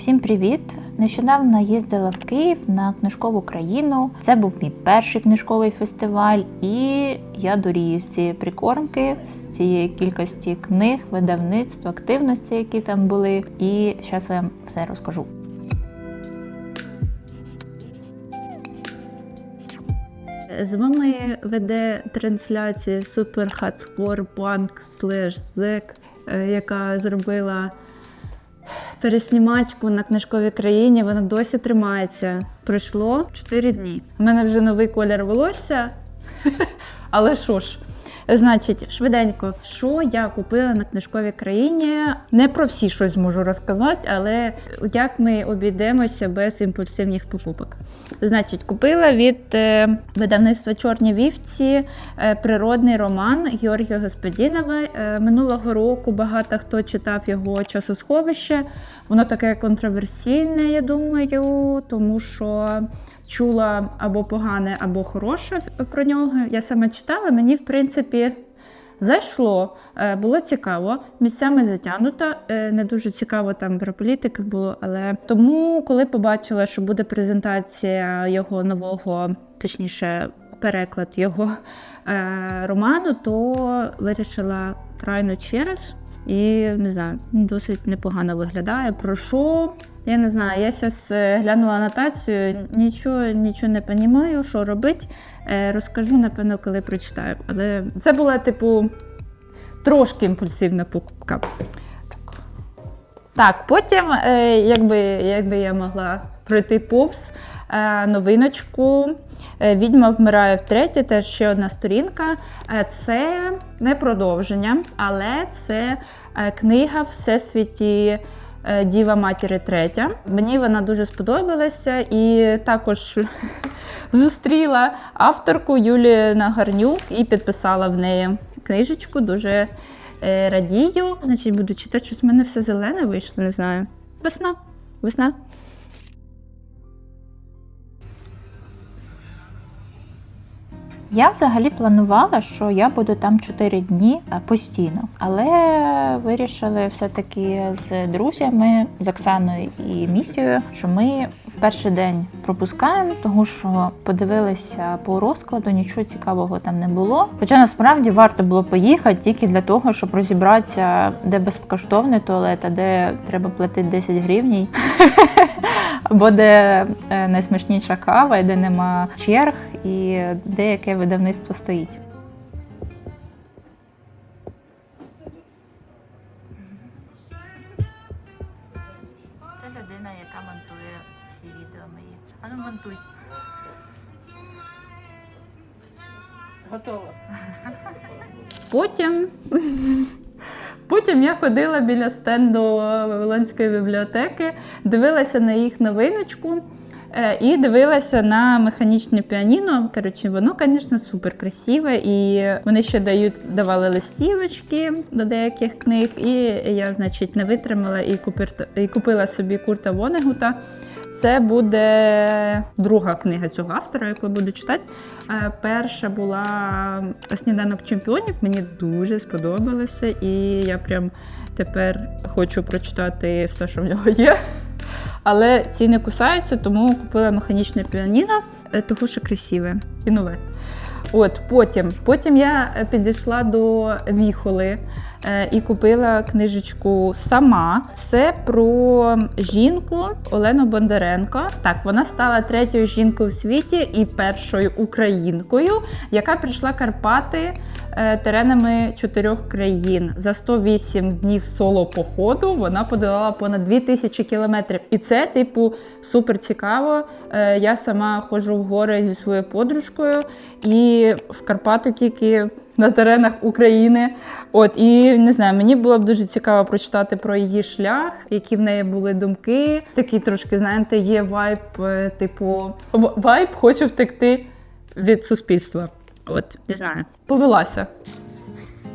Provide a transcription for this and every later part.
Всім привіт! Нещодавно їздила в Київ на книжкову країну. Це був мій перший книжковий фестиваль, і я дорію з цієї прикормки, з цієї кількості книг, видавництв, активності, які там були. І зараз вам все розкажу. З вами веде трансляцію Punk Slash Zek, е, яка зробила переснімачку на книжковій країні. Вона досі тримається. Пройшло 4 дні. У мене вже новий колір волосся. Але що ж? Значить, швиденько, що я купила на книжковій країні. Не про всі щось можу розказати, але як ми обійдемося без імпульсивних покупок. Значить, купила від е, видавництва Чорні вівці е, природний роман Георгія Господінова. Е, минулого року багато хто читав його часосховище. Воно таке контроверсійне, я думаю, тому що чула або погане, або хороше про нього. Я саме читала, мені, в принципі, зайшло, Е, було цікаво, місцями затягнуто. Е, Не дуже цікаво там про політики було, але тому, коли побачила, що буде презентація його нового, точніше, переклад його е, роману, то вирішила трайно ще раз. І не знаю, досить непогано виглядає. Про що? Я не знаю. Я зараз глянула анотацію, нічого, нічого не розумію, що робити. Е, Розкажу, напевно, коли прочитаю. Але це була, типу, трошки імпульсивна покупка. Так, так потім, е, якби, якби я могла пройти повз е, новиночку. Е, Відьма вмирає втретє, теж ще одна сторінка. Е, Це не продовження, але це е, книга Всесвіті е, Діва матіри Третя. Мені вона дуже сподобалася і також зустріла авторку Юлію Нагарнюк і підписала в неї книжечку. Дуже е, радію. Значить, буду читати, щось в мене все зелене вийшло, не знаю. Весна. Весна. Я взагалі планувала, що я буду там 4 дні е, постійно, але вирішили все-таки з друзями, з Оксаною і Містю, що ми в перший день пропускаємо, тому що подивилися по розкладу, нічого цікавого там не було. Хоча насправді варто було поїхати тільки для того, щоб розібратися, де безкоштовний туалет, а де треба платити 10 гривній. Або де е, найсмачніша кава, де нема черг, і де яке видавництво стоїть. Це людина, яка монтує всі відео мої. Ану, монтуй. Готово. Потім. Потім я ходила біля стенду Вавилонської бібліотеки, дивилася на їх новиночку е, і дивилася на механічне піаніно. Коротше, воно, звісно, супер красиве. І вони ще дають, давали листівочки до деяких книг. І я, значить, не витримала і купила собі Курта Вонегута. Це буде друга книга цього автора, яку я буду читати. Е, Перша була Сніданок чемпіонів. Мені дуже сподобалося, і я прям тепер хочу прочитати все, що в нього є. Але ці не кусаються, тому купила механічне піаніно, е, того що красиве і нове. От потім, потім я е, підійшла до Віхоли і купила книжечку сама. Це про жінку Олену Бондаренко. Так, вона стала третьою жінкою в світі і першою українкою, яка прийшла Карпати е, теренами чотирьох країн. За 108 днів соло походу вона подолала понад 2000 кілометрів. І це, типу, супер цікаво. Е, Я сама ходжу в гори зі своєю подружкою і в Карпати тільки на теренах України. От і не знаю, мені було б дуже цікаво прочитати про її шлях, які в неї були думки. Такий трошки, знаєте, є вайб, е, типу, вайб хочу втекти від суспільства. От, не знаю. Повелася.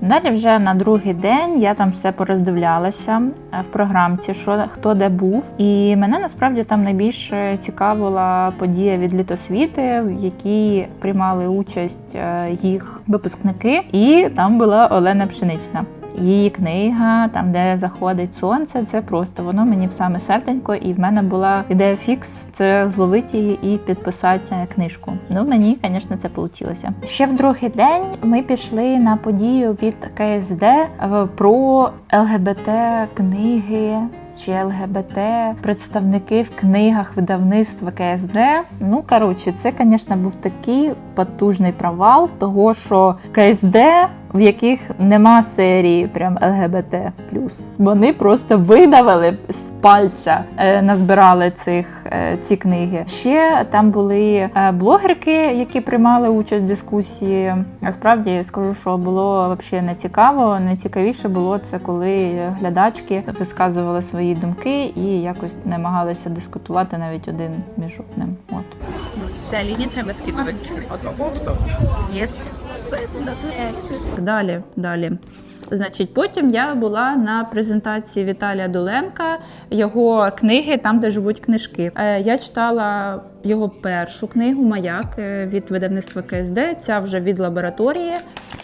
Далі вже на другий день я там все пороздивлялася е, в програмці, що хто де був. І мене насправді там найбільше цікавила подія від літосвіти, в якій приймали участь е, їх випускники, і там була Олена Пшенична. Її книга, там де заходить сонце, це просто воно мені в саме серденько, і в мене була ідея фікс це зловити її і підписати книжку. Ну мені, звісно, це вийшло. Ще в другий день ми пішли на подію від КСД е, про ЛГБТ книги. Чи ЛГБТ представники в книгах видавництва КСД. Ну коротше, це, звісно, був такий потужний провал, того що КСД, в яких нема серії прям ЛГБТ Вони просто видавили з пальця, е, назбирали цих е, ці книги. Ще там були е, блогерки, які приймали участь в дискусії. Насправді скажу, що було взагалі не цікаво. Найцікавіше було це, коли глядачки висказували свої думки і якось намагалися дискутувати навіть один між одним. От. Це лінії треба скидувати. Єс. Далі, далі. Значить, потім я була на презентації Віталія Дуленка, його книги, там, де живуть книжки. Е, Я читала його першу книгу Маяк е, від видавництва КСД. Ця вже від лабораторії.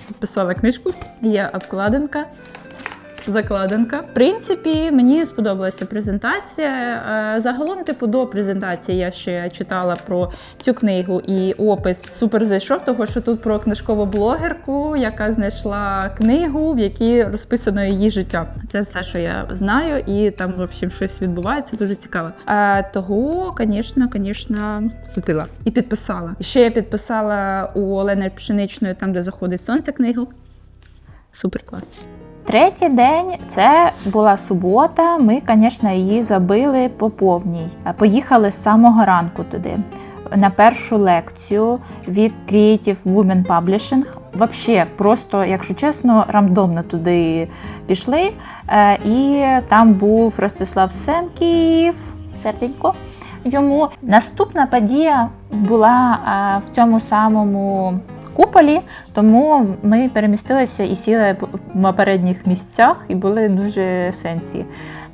Підписала книжку. Є обкладинка. Закладинка. В принципі, мені сподобалася презентація. Е, Загалом, типу, до презентації я ще читала про цю книгу і опис супер зайшов, того що тут про книжкову блогерку, яка знайшла книгу, в якій розписано її життя. Це все, що я знаю, і там в общем щось відбувається. Дуже цікаво. А, того, звісно, звісно, купила і підписала. Ще я підписала у Олени Пшеничної, там де заходить сонце книгу. Супер клас. Третій день це була субота. Ми, звісно, її забили по повній. Поїхали з самого ранку туди. На першу лекцію від Creative Women Publishing. Вообще, просто, якщо чесно, рандомно туди пішли. Е, І там був Ростислав Семків, серденько йому. Наступна подія була е, в цьому самому куполі, тому ми перемістилися і сіли на передніх місцях і були дуже фенсі.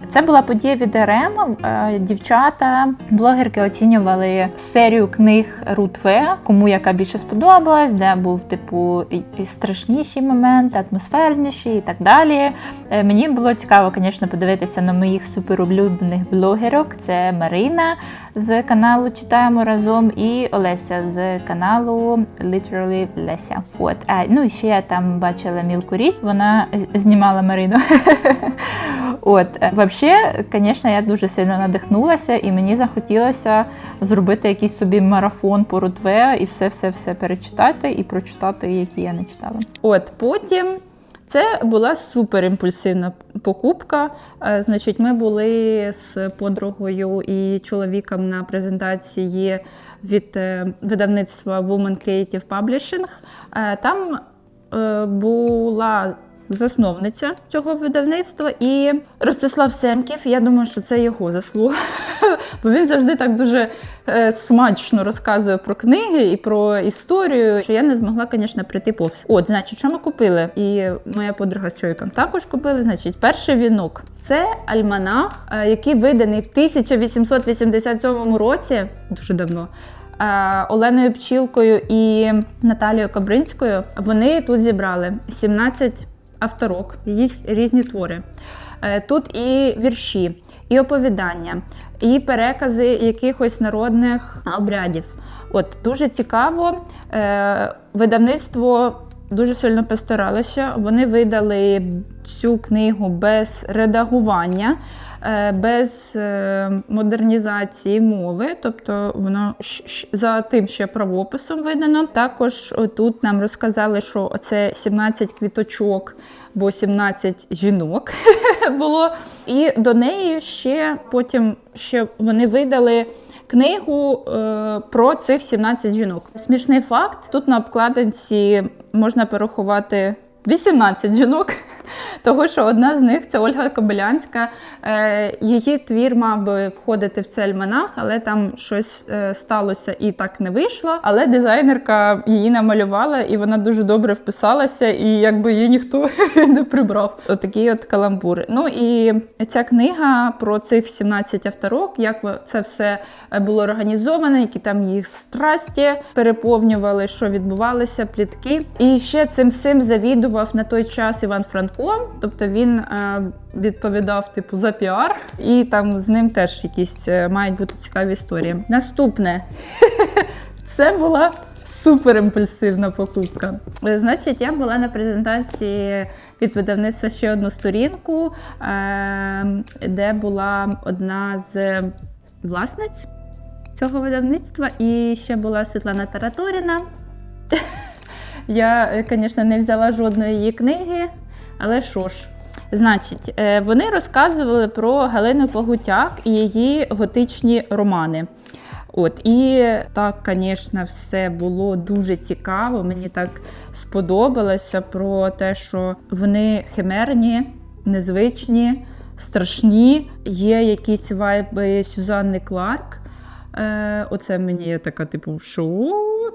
Це була подія від РМ. Е, Дівчата, блогерки оцінювали серію книг Рутве, кому яка більше сподобалась, де був типу і- і страшніший момент, атмосферніший і так далі. Е, Мені було цікаво, звісно, подивитися на моїх суперулюблених блогерок. Це Марина з каналу Читаємо разом і Олеся з каналу Literally Леся. От ну і ще я там бачила Мілку Рід, вона знімала Марину. От, е, взагалі, звісно, я дуже сильно надихнулася, і мені захотілося зробити якийсь собі марафон по Рутве і все-все-все перечитати і прочитати, які я не читала. От потім це була супер імпульсивна покупка. Е, Значить, ми були з подругою і чоловіком на презентації від е, видавництва Women Creative Publishing. Там була засновниця цього видавництва і Ростислав Семків. Я думаю, що це його заслуга, бо він завжди так дуже е, смачно розказує про книги і про історію, що я не змогла, звісно, прийти повз. От, значить, що ми купили? І моя подруга з чоловіком також купили. Значить, перший вінок. Це альманах, е, який виданий в 1887 році, дуже давно. е, Оленою Пчілкою і Наталією Кобринською. Вони тут зібрали 17 авторок, її різні твори. Е, Тут і вірші, і оповідання, і перекази якихось народних обрядів. От дуже цікаво. Е, Видавництво дуже сильно постаралося. Вони видали цю книгу без редагування, е, без е, модернізації мови, тобто воно за тим ще правописом видано. Також тут нам розказали, що це 17 квіточок, бо 17 жінок було. І до неї ще потім ще вони видали. Книгу е, про цих 17 жінок. Смішний факт: тут на обкладинці можна порахувати 18 жінок, того що одна з них це Ольга Кобилянська. Е, її твір мав би входити в цей альманах, але там щось е, сталося і так не вийшло. Але дизайнерка її намалювала, і вона дуже добре вписалася, і якби її ніхто не прибрав. Отакий от каламбур. Ну і ця книга про цих 17 авторок, як це все е, було організовано, які там їх страсті переповнювали, що відбувалося, плітки. І ще цим всім завідував на той час Іван Франко. Піарщиком, тобто він е, відповідав типу за піар, і там з ним теж якісь е, мають бути цікаві історії. Наступне це була супер імпульсивна покупка. Е, Значить, я була на презентації від видавництва ще одну сторінку, е, де була одна з власниць цього видавництва, і ще була Світлана Тараторіна. Я, звісно, не взяла жодної її книги, але що ж. Значить, е, вони розказували про Галину Погутяк і її готичні романи. От, і так, звісно, все було дуже цікаво. Мені так сподобалося про те, що вони химерні, незвичні, страшні. Є якісь вайби Сюзанни Кларк. Е, оце мені така, типу, що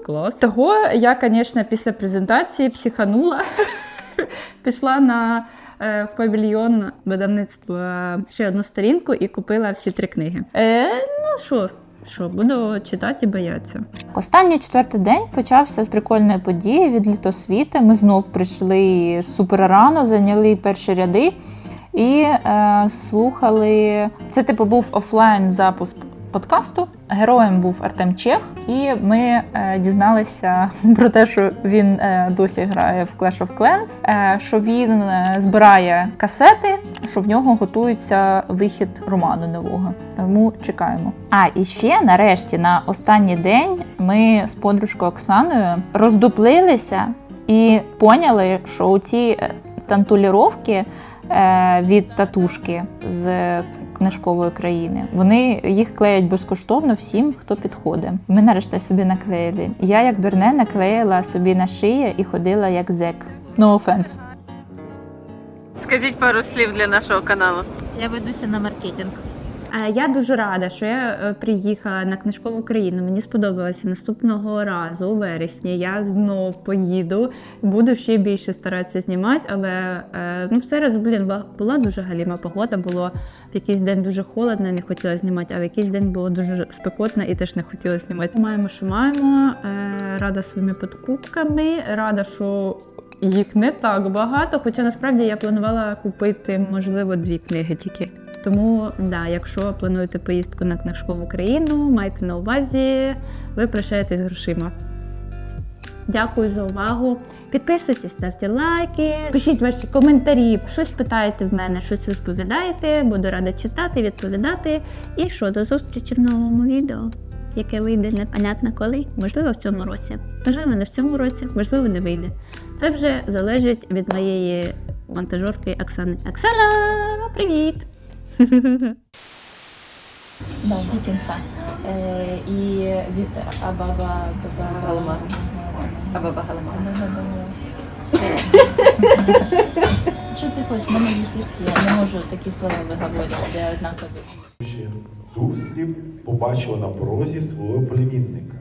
клас. Того я, звісно, після презентації психанула, пішла на е, в павільйон видавництва ще одну сторінку і купила всі три книги. Е, ну що, що, буду читати і боятися. Останній четвертий день почався з прикольної події від літосвіти. Ми знов прийшли супер рано, зайняли перші ряди і е, слухали. Це типу був офлайн запуск подкасту. Героєм був Артем Чех, і ми е, дізналися про те, що він е, досі грає в Clash of Clans, е, що він е, збирає касети, що в нього готується вихід роману нового. Тому чекаємо. А і ще нарешті на останній день ми з подружкою Оксаною роздуплилися і поняли, що у ці тантуліровки е, від татушки з книжкової країни. Вони їх клеять безкоштовно всім, хто підходить. Ми нарешті собі наклеїли. Я, як дурне, наклеїла собі на шиї і ходила як зек. No offense. Скажіть пару слів для нашого каналу. Я ведуся на маркетинг. Е, Я дуже рада, що я е, приїхала на книжкову країну. Мені сподобалося наступного разу, у вересні. Я знов поїду, буду ще більше старатися знімати, але е, ну, в цей раз, блін, була дуже галіма погода. Було в якийсь день дуже холодно, не хотіла знімати, а в якийсь день було дуже спекотно і теж не хотіла знімати. Маємо, що маємо. Рада своїми покупками, рада, що. Їх не так багато, хоча насправді я планувала купити, можливо, дві книги тільки. Тому, да, якщо плануєте поїздку на книжкову країну, майте на увазі, ви прощаєтесь грошима. Дякую за увагу. Підписуйтесь, ставте лайки, пишіть ваші коментарі, щось питаєте в мене, щось розповідаєте. Буду рада читати, відповідати. І що, до зустрічі в новому відео, яке вийде непонятно коли, можливо, в цьому році. Можливо, не в цьому році, можливо, не вийде. Це вже залежить від моєї монтажерки Оксани. Оксана, привіт! Да, Дікенса. Е, і від Абаба Галама. Абаба Галама. Що ти хочеш? У мене дислексія, я не можу такі слова виговорювати, де однакові. Ще побачила на порозі свого племінника.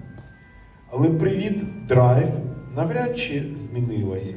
Але привіт драйв навряд чи змінилася.